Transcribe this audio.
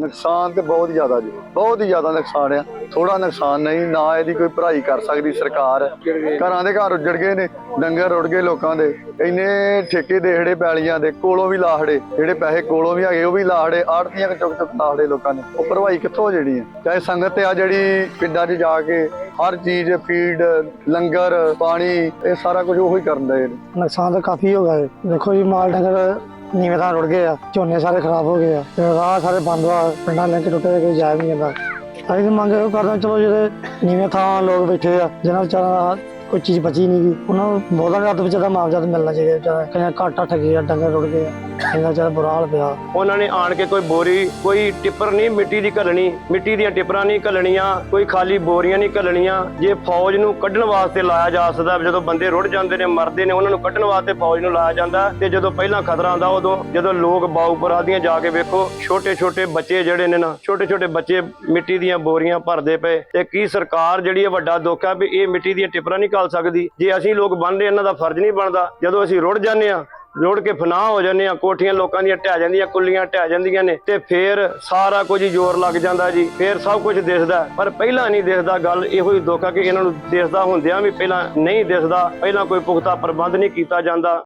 ਨੁਕਸਾਨ ਤੇ ਬਹੁਤ ਜ਼ਿਆਦਾ ਜੀ। ਬਹੁਤ ਹੀ ਜ਼ਿਆਦਾ ਨੁਕਸਾਨ ਆ। ਥੋੜਾ ਨੁਕਸਾਨ ਨਹੀਂ, ਨਾ ਇਹਦੀ ਕੋਈ ਭਰਾਈ ਕਰ ਸਕਦੀ ਸਰਕਾਰ। ਘਰਾਂ ਦੇ ਘਰ ਉੱਜੜ ਗਏ ਨੇ, ਡੰਗਰ ਰੁੜ ਗਏ ਲੋਕਾਂ ਦੇ। ਇੰਨੇ ਠੇਕੇ ਦੇਹੜੇ ਪੈਲੀਆਂ ਦੇ, ਕੋਲੋਂ ਵੀ ਲਾਹੜੇ, ਜਿਹੜੇ ਪੈਸੇ ਕੋਲੋਂ ਵੀ ਹੈਗੇ, ਉਹ ਵੀ ਲਾਹੜੇ, ਆੜਤੀਆਂ ਚੁੱਕ ਚੁੱਕ ਲਾਹੜੇ ਲੋਕਾਂ ਨੇ। ਉਹ ਭਰਵਾਈ ਕਿੱਥੋਂ ਹੋ ਜਣੀ ਹੈ ਚਾਹੇ ਸੰਗਤ ਆ ਜਿਹੜੀ ਪਿੰਡਾਂ 'ਚ ਜਾ ਕੇ ਹਰ ਚੀਜ਼, ਫੀਡ, ਲੰਗਰ, ਪਾਣੀ, ਇਹ ਸਾਰਾ ਕੁਝ ਉਹੀ ਕਰਨ ਦੇ ਨੁਕਸਾਨ ਤਾਂ ਕਾਫੀ ਹੋ ਗਿਆ ਦੇਖੋ ਜੀ, ਮਾਲ ਡੰਗਰ ਨੀਵੇਂ ਥਾਂ ਰੁੜ ਗਏ ਆ ਝੋਨੇ ਸਾਰੇ ਖਰਾਬ ਹੋ ਗਏ ਆ। ਤੇ ਰਾਹ ਸਾਰੇ ਬੰਦ ਆ ਪਿੰਡਾਂ ਲੈ ਕੇ ਟੁੱਟੇ ਕੋਈ ਜਾ ਵੀ ਨਹੀਂ ਜਾਂਦਾ ਅਸੀਂ ਤਾਂ ਮੰਗ ਇਹ ਕਰਦੇ ਹਾਂ, ਚਲੋ ਜਿਹੜੇ ਨੀਵੇਂ ਥਾਂ ਲੋਕ ਬੈਠੇ ਆ ਜਿਹਨਾਂ ਵਿਚਾਰਾ ਕੋਈ ਚੀਜ਼ ਬਚੀ ਨਹੀਂ ਗਈ ਉਹਨਾਂ ਨੂੰ ਬਹੁਤਾਂ ਘੱਟ ਵਿੱਚ ਦਾ ਮੁਆਵਜ਼ਾ ਤਾਂ ਮਿਲਣਾ ਚਾਹੀਦਾ ਵਿਚਾਰਾ ਕਈਆਂ ਘਾਟਾ ਠੱਗੇ ਆ ਡੰਗਰ ਰੁੜ ਗਏ ਆ ਇਹਨਾਂ ਵਿਚਾਰਾ ਬੁਰਾ ਹਾਲ ਪਿਆ। ਉਹਨਾਂ ਨੇ ਆਣ ਕੇ ਕੋਈ ਬੋਰੀ, ਕੋਈ ਟਿੱਪਰ ਨਹੀਂ ਮਿੱਟੀ ਦੀ ਘੱਲਣੀ, ਮਿੱਟੀ ਦੀਆਂ ਟਿੱਪਰਾਂ ਨਹੀਂ ਘਲਣੀਆਂ, ਕੋਈ ਖਾਲੀ ਬੋਰੀਆਂ ਨਹੀਂ ਘੱਲਣੀਆਂ। ਜੇ ਫੌਜ ਨੂੰ ਕੱਢਣ ਵਾਸਤੇ ਲਾਇਆ ਜਾ ਸਕਦਾ ਜਦੋਂ ਬੰਦੇ ਰੁੜ ਜਾਂਦੇ ਨੇ, ਮਰਦੇ ਨੇ, ਉਹਨਾਂ ਨੂੰ ਕੱਢਣ ਵਾਸਤੇ ਫੌਜ ਨੂੰ ਲਾਇਆ ਜਾਂਦਾ। ਤੇ ਜਦੋਂ ਪਹਿਲਾਂ ਖਤਰਾ ਆਉਂਦਾ, ਉਦੋਂ ਜਦੋਂ ਲੋਕ ਬਾਉਪੁਰਾ ਦੀਆਂ ਜਾ ਕੇ ਵੇਖੋ ਛੋਟੇ ਛੋਟੇ ਬੱਚੇ ਜਿਹੜੇ ਨੇ ਨਾ ਛੋਟੇ ਛੋਟੇ ਬੱਚੇ ਮਿੱਟੀ ਦੀਆਂ ਬੋਰੀਆਂ ਭਰਦੇ ਪਏ। ਤੇ ਕੀ ਸਰਕਾਰ ਜਿਹੜੀ ਹੈ ਵੱਡਾ ਦੁੱਖ ਹੈ ਵੀ ਇਹ ਮਿੱਟੀ ਦੀਆਂ ਟਿੱਪਰਾਂ ਨਹੀਂ ਘੱਲ ਸਕਦੀ। ਜੇ ਅਸੀਂ ਲੋਕ ਬਣਦੇ, ਇਹਨਾਂ ਦਾ ਫਰਜ਼ ਨਹੀਂ ਬਣਦਾ। ਜਦੋਂ ਅਸੀਂ ਰੁੜ ਜਾਂਦੇ ਆ ਰੋੜ ਕੇ ਫਨਾਹ ਹੋ ਜਾਂਦੇ ਆ ਕੋਠੀਆਂ ਲੋਕਾਂ ਦੀਆਂ ਢਹਿ ਜਾਂਦੀਆਂ, ਕੁੱਲੀਆਂ ਢਹਿ ਜਾਂਦੀਆਂ ਨੇ, ਤੇ ਫੇਰ ਸਾਰਾ ਕੁਝ ਜ਼ੋਰ ਲੱਗ ਜਾਂਦਾ ਜੀ। ਫੇਰ ਸਭ ਕੁਝ ਦਿਸਦਾ। ਪਰ ਪਹਿਲਾਂ ਨਹੀਂ ਦਿਸਦਾ ਗੱਲ ਇਹੋ ਹੀ ਦੁੱਖ ਆ ਕਿ ਇਹਨਾਂ ਨੂੰ ਦਿਸਦਾ ਹੁੰਦਿਆਂ ਵੀ ਪਹਿਲਾਂ ਨਹੀਂ ਦਿਸਦਾ। ਪਹਿਲਾਂ ਕੋਈ ਪੁਖਤਾ ਪ੍ਰਬੰਧ ਨਹੀਂ ਕੀਤਾ ਜਾਂਦਾ।